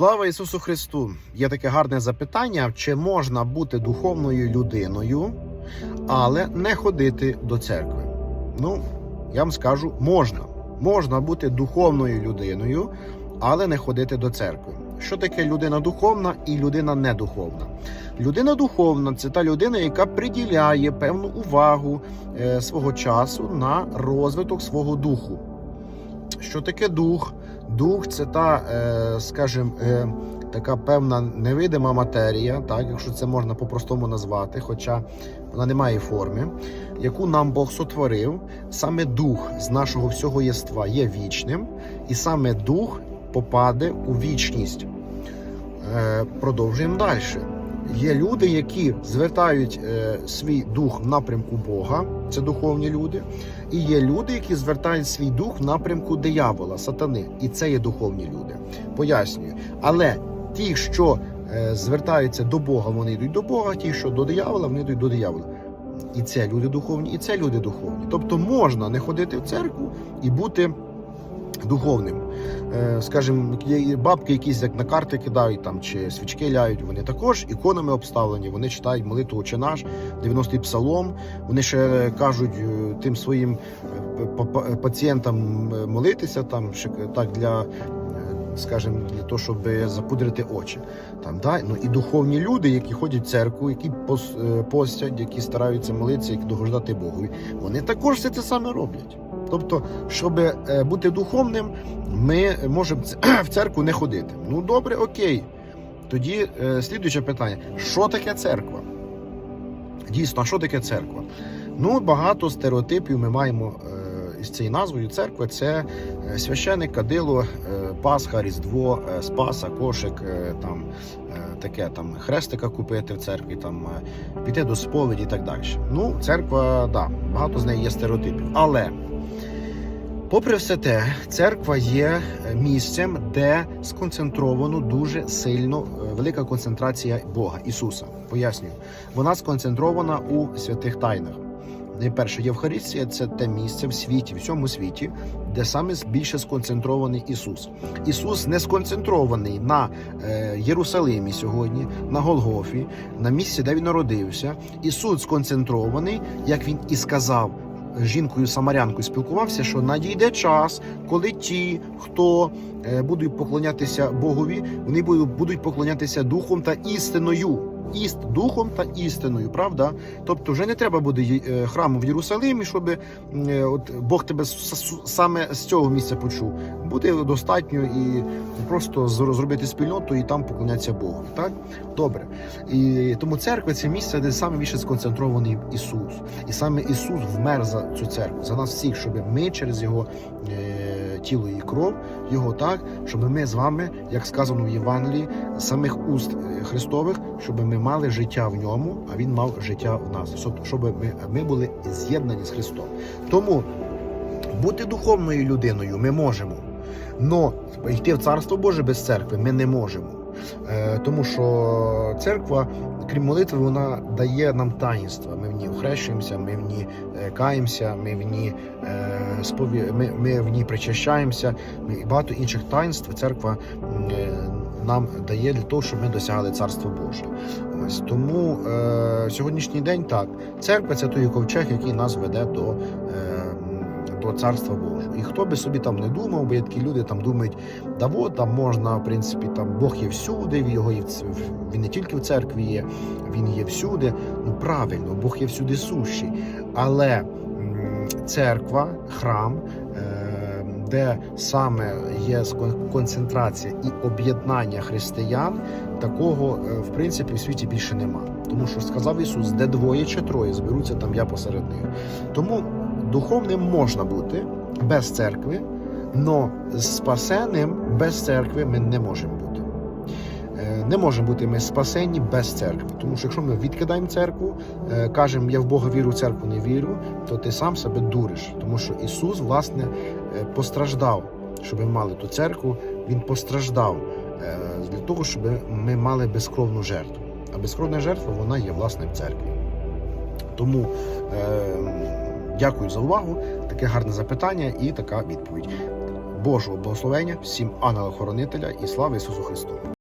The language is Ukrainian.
Слава Ісусу Христу! Є таке гарне запитання: чи можна бути духовною людиною, але не ходити до церкви? Ну, я вам скажу, можна. Можна бути духовною людиною, але не ходити до церкви. Що таке людина духовна і людина недуховна? Людина духовна це та людина, яка приділяє певну увагу е, свого часу на розвиток свого духу. Що таке дух? Дух це та, е, скажімо, е, така певна невидима матерія, так, якщо це можна по-простому назвати, хоча вона не має форми, яку нам Бог сотворив. Саме дух з нашого всього єства є вічним, і саме дух попаде у вічність. Е, продовжуємо далі. Є люди, які звертають е, свій дух в напрямку Бога, це духовні люди, і є люди, які звертають свій дух в напрямку диявола, сатани, і це є духовні люди. Пояснюю. Але ті, що е, звертаються до Бога, вони йдуть до Бога, ті, що до диявола, вони йдуть до диявола. І це люди духовні, і це люди духовні. Тобто можна не ходити в церкву і бути духовним. Е, Скажімо, бабки, якісь як на карти кидають там чи свічки ляють. Вони також іконами обставлені. Вони читають молитву «Отче наш, 90-й псалом. Вони ще кажуть е, тим своїм е, па- па- пацієнтам молитися там, так для. Скажімо, для того, щоб запудрити очі, там да ну і духовні люди, які ходять в церкву, які постять, які стараються молитися, які догоджати Богові, вони також все це саме роблять. Тобто, щоб е, бути духовним, ми можемо в церкву не ходити. Ну добре, окей. Тоді е, слідуюче питання: що таке церква? Дійсно, а що таке церква? Ну, багато стереотипів ми маємо е, із цією назвою церква. Це е, священник, кадило, е, Пасха, Різдво, Спаса, кошик, там таке там хрестика купити в церкві, там піти до сповіді і так далі. Ну, церква, да, багато з неї є стереотипів. Але Попри все те, церква є е, місцем, де сконцентровано дуже сильно е, велика концентрація Бога Ісуса. Пояснюю, вона сконцентрована у святих тайнах. Найперше, Євхаристія це те місце в світі, в всьому світі, де саме більше сконцентрований Ісус. Ісус не сконцентрований на е, Єрусалимі сьогодні, на Голгофі, на місці, де він народився. Ісус сконцентрований, як він і сказав жінкою самарянкою спілкувався, що надійде час, коли ті, хто е, будуть поклонятися Богові, вони будуть поклонятися духом та істиною. Іст духом та істиною, правда? Тобто, вже не треба буде е, храму в Єрусалимі, щоб е, от Бог тебе саме з цього місця почув. Буде достатньо і просто зро- зробити спільноту і там поклонятися Богу. Так добре. І тому церква це місце, де саме більше сконцентрований Ісус. І саме Ісус вмер за цю церкву, за нас всіх, щоб ми через Його е, тіло і кров, Його так, щоб ми з вами, як сказано в Євангелії, самих уст е, Христових, щоб ми мали життя в ньому, а Він мав життя в нас, щоб- щоб ми, ми були з'єднані з Христом. Тому бути духовною людиною ми можемо, але йти в Царство Боже без церкви ми не можемо. Е, Тому що церква, крім молитви, вона дає нам таїнства. Ми в ній охрещуємося, ми в ній е, каємося, ми в ній е, спові... ми, ми в ній причащаємося. І багато інших таїнств церква е, нам дає для того, щоб ми досягали царства Боже. Ось тому е, сьогоднішній день так. Церква це той ковчег, який нас веде до. Е, до царства Божого. І хто би собі там не думав, бо є такі люди там думають, да от там можна, в принципі, там Бог є всюди, його є він не тільки в церкві є, він є всюди. Ну правильно, Бог є всюди сущий. Але церква, храм, е, де саме є концентрація і об'єднання християн, такого е, в принципі в світі більше нема. Тому що сказав Ісус, де двоє чи троє зберуться, там я посеред них. Тому духовним можна бути без церкви, але спасеним без церкви ми не можемо бути. Е, Не можемо бути ми спасені без церкви. Тому що якщо ми відкидаємо церкву, е, кажемо, я в Бога вірю, в церкву не вірю, то ти сам себе дуриш. Тому що Ісус, власне, е, постраждав, щоб ми мали ту церкву. Він постраждав для того, щоб ми мали безкровну жертву. А безкровна жертва вона є власне в церкві. Тому дякую за увагу. Таке гарне запитання і така відповідь. Божого благословення, всім ангела-хоронителя і слава Ісусу Христу!